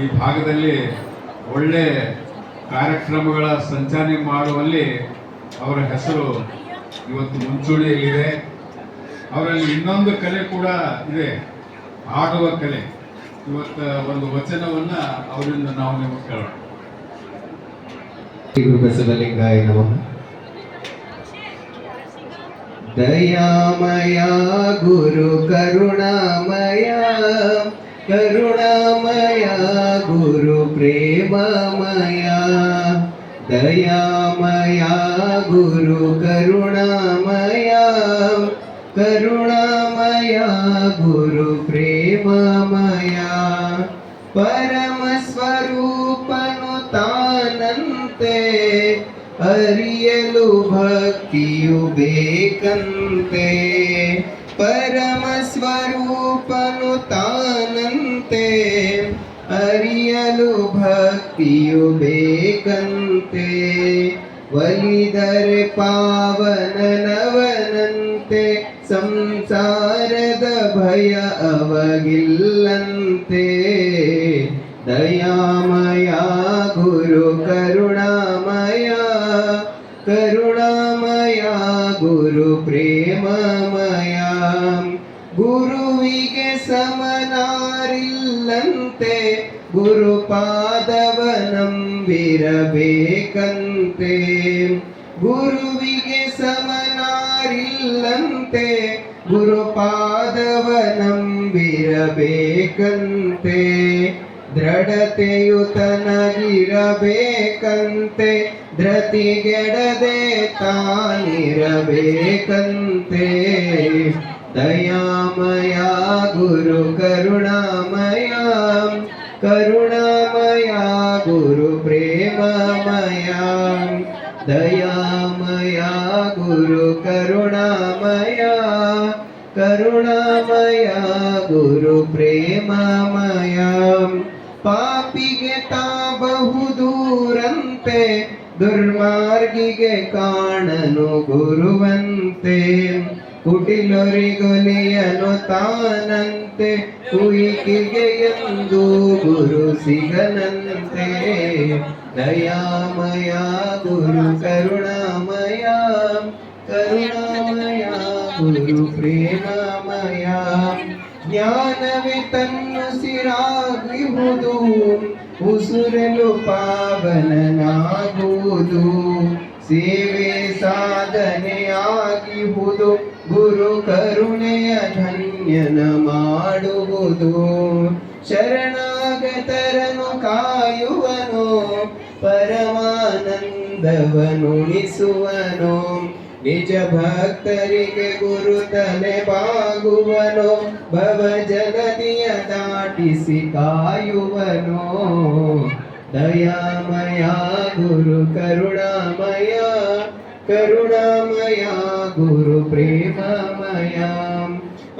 ಈ ಭಾಗದಲ್ಲಿ ಒಳ್ಳೆ ಕಾರ್ಯಕ್ರಮಗಳ ಸಂಚಾಲನೆ ಮಾಡುವಲ್ಲಿ ಅವರ ಹೆಸರು ಇವತ್ತು ಮುಂಚೂಣಿಯಲ್ಲಿದೆ. ಅವರಲ್ಲಿ ಇನ್ನೊಂದು ಕಲೆ ಕೂಡ ಇದೆ. ಆಡುವ ಕಲೆ. ಇವತ್ತು ಒಂದು ವಚನವನ್ನು ಅವರಿಂದ ನಾವು ನಿಮಗೆ ಕೇಳೋಣ. ದಯಾಮಯ ಗುರು ಕರುಣಾಮಯ. ಕರುಣಾಮಯ ಗುರು ಪ್ರೇಮಮಯ ದಯಾಮಯ, ಗುರು ಕರುಣಾಮಯ ಕರುಣಾಮಯ ಗುರು ಪ್ರೇಮಮಯ ಪರಮ ಸ್ವರೂಪನು ತಾನಂತೆ, ಅರಿಯಲು ಭಕ್ತಿಯು ಬೇಕಂತೆ. ಪರಮ ಸ್ವರೂಪನು ತಾನಂತೆ ಅರಿಯಲು ಭಕ್ತಿಯು ಬೇಕಂತೆ. ಒಲಿದರೆ ಪಾವನನವನಂತೆ ಸಂಸಾರದ ಭಯ ಅವಗಿಲ್ಲಂತೆ. ದಯಾಮಯ ಗುರು, ಕರುಣಾಮಯ ಕರುಣಾಮಯ ಗುರು, ಪ್ರೇಮಮಯ. ಗುರುವಿಗೆ ಸಮನಾರಿಲ್ಲಂತೆ ಗುರುಪಾದವ ನಂಬಿರಬೇಕಂತೆ ಗುರುವಿಗೆ ಸಮನಾರಿಲ್ಲಂತೆ ಗುರುಪಾದವ ನಂಬಿರಬೇಕಂತೆ ದೃಢತೆಯು ತನಗಿರಬೇಕಂತೆ ಧೃತಿಗೆಡದೆ ತಾನಿರಬೇಕಂತೆ. ದಯಾಮಯ ಗುರು ಕರುಣಾಮಯ ಕರುಣಾಮಯ ಗುರು ಪ್ರೇಮಮಯ. ದಯಾಮಯ ಗುರು ಕರುಣಾಮಯ ಕರುಣಾಮಯ ಗುರು ಪ್ರೇಮಮಯ. ಪಾಪಿಗೆ बहु दूरन्ते ದುರ್ಮಾರ್ಗಿಗೆ ಕಾಣನು ಗುರುವಂತೆ. ಕುಟಿಲೊರಿಗೊಲಿಯನು ತಾನಂತೆ, ಕುಯಿಕಿಗೆ ಎಂದು ಗುರು ಸಿಗನಂತೆ. ದಯಾಮಯ ಗುರು, ಕರುಣಾಮಯ ಕರುಣಾಮಯ ಗುರು, ಪ್ರೇಮಮಯ. ಜ್ಞಾನವೇ ತನ್ನು ಸಿರಾಗಿಹುದು ಉಸುರಲು ಪಾವನನಾಗುವುದು. ಸೇವೆ ಸಾಧನೆಯಾಗಿಹುದು ಗುರು ಕರುಣೆಯ ಧನ್ಯನ ಮಾಡುವುದು. ಶರಣಾಗತರನು ಕಾಯುವನು, ಪರಮಾನಂದವನುಣಿಸುವನು. ನಿಜ ಭಕ್ತರಿಗೆ ಗುರು ತಲೆ ಬಾಗುವನು ಭವ ಜಗತಿಯ ದಾಟಿಸಿ ಕಾಯುವನು. ದಯಾಮಯ ಗುರು, ಕರುಣಾಮಯ ಕರುಣಾಮಯ ಗುರು ಪ್ರೇಮಮಯ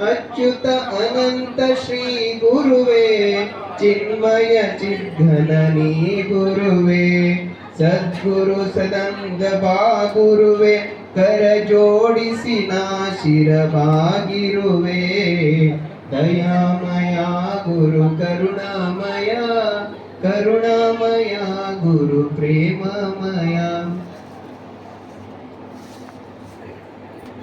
ಅಚ್ಯುತ ಅನಂತ ಶ್ರೀ ಗುರುವೇ, ಚಿನ್ಮಯ ಚಿದ್ಘನ ನೀ ಗುರುವೇ. ಸದ್ಗುರು ಸದಂಗ ಬಾಗುರುವೆ ಕರ ಜೋಡಿಸಿ ನಾ ಶಿರಬಾಗಿರುವೆ. ದಯಾಮಯ